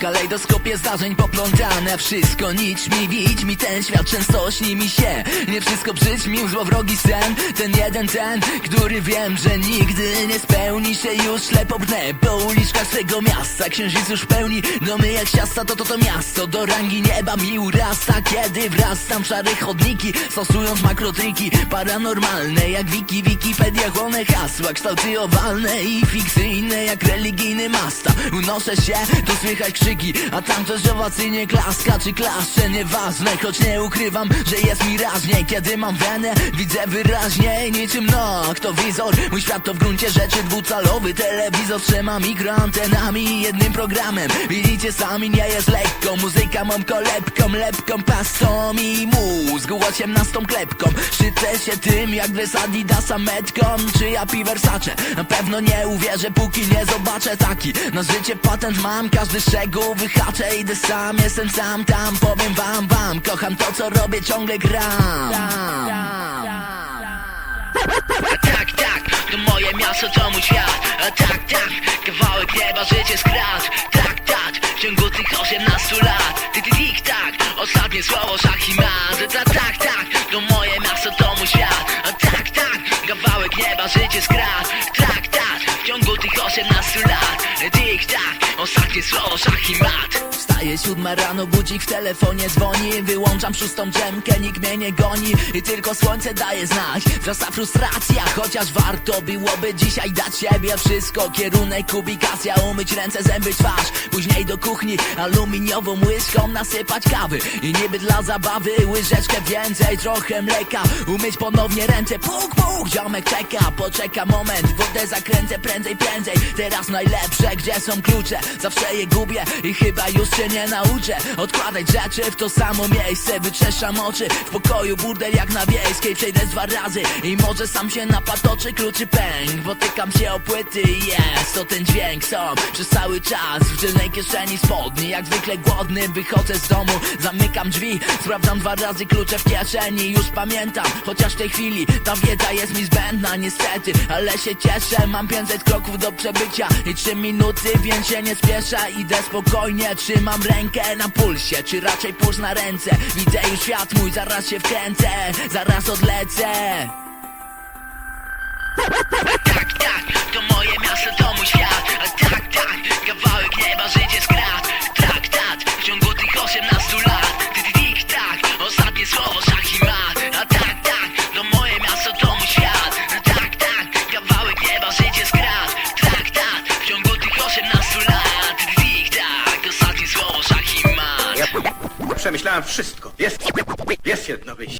kalejdoskopie zdarzeń poplątane. Wszystko nic mi, widź mi ten świat często śni mi się. Nie wszystko przyćmił złowrogi sen. Ten jeden ten, który wiem, że nigdy nie spełni się. Już Ślepo brnę po uliczkach swego miasta. Księżyc już pełni domy jak siasta To to to miasto. Do rangi nieba mi urasta. Kiedy wrastam w szare chodniki Stosując makrotriki paranormalne Jak wiki, wikipedia chłonę hasła Kształty owalne i fikcyjne jak religijny masta. Unoszę się, tu słychać krzyki A tam też owacyjnie klaska czy klaszcze Nieważne, choć nie ukrywam, że jest mi raźniej Kiedy mam wenę, widzę wyraźniej Niczym noktowizor Mój świat to w gruncie rzeczy dwucalowy Telewizor trzema mikroantenami i jednym programem. Widzicie sami, nie jest lekko Muzyka mą kolebką, lepką pastą I mózg osiemnastą klepką. Szczycę się tym jak dres Adidasa metką Czy ja Versace Na pewno nie uwierzę póki nie zobaczę taki. Na życie patent mam, każdy szczegół wyhaczę Idę sam, jestem sam tam Powiem wam, wam. Kocham to co robię, ciągle gram. Tak, tak, to moje miasto, to mój świat. Tak, tak, kawałek nieba, życie skrat Tak, tak, w ciągu tych 18 lat. Ty, ty, tik, tak, ostatnie słowo szach i mat Tak, tak, tak, to moje miasto, to mój świat. Tak, tak, kawałek nieba, życie skrat tak, w ciągu tych 18 lat Tik, tak, ostatnie słowo szach i mat. Wstaje siódma rano, budzik w telefonie dzwoni. Wyłączam szóstą drzemkę, nikt mnie nie goni. I tylko słońce daje znać. Wzrasta frustracja, chociaż warto byłoby dzisiaj dać siebie wszystko. Kierunek, ubikacja, umyć ręce, zęby, twarz. Później do kuchni, aluminiową łyżką nasypać kawy. I niby dla zabawy, łyżeczkę więcej, trochę mleka. Umyć ponownie ręce, puk, puk, ziomek czeka. Poczeka moment, wodę zakręcę prędzej, prędzej Teraz najlepsze, gdzie są klucze? Zawsze je gubię i chyba już się nie nauczę. Odkładać rzeczy w to samo miejsce Wyczeszam oczy, w pokoju burdel jak na wiejskiej Przejdę dwa razy. I może sam się napatoczy Kluczy pęk, potykam się o płyty i Jest, to ten dźwięk. Są przez cały czas W tylnej kieszeni spodni, jak zwykle głodny Wychodzę z domu, zamykam drzwi Sprawdzam dwa razy klucze w kieszeni. Już pamiętam, chociaż w tej chwili Ta wiedza jest mi zbędna niestety. Ale się cieszę, mam 500 kroków do przebycia I 3 minuty, więc się nie spieszę Idę spokojnie, trzymam rękę na pulsie Czy raczej puls na ręce. Widzę już świat mój, zaraz się wkręcę Zaraz odlecę. Tak, tak, to moje miasto, to mój świat. Tak, tak, kawałek nieba, Przemyślałem wszystko. Jest, jest jedno wyjście.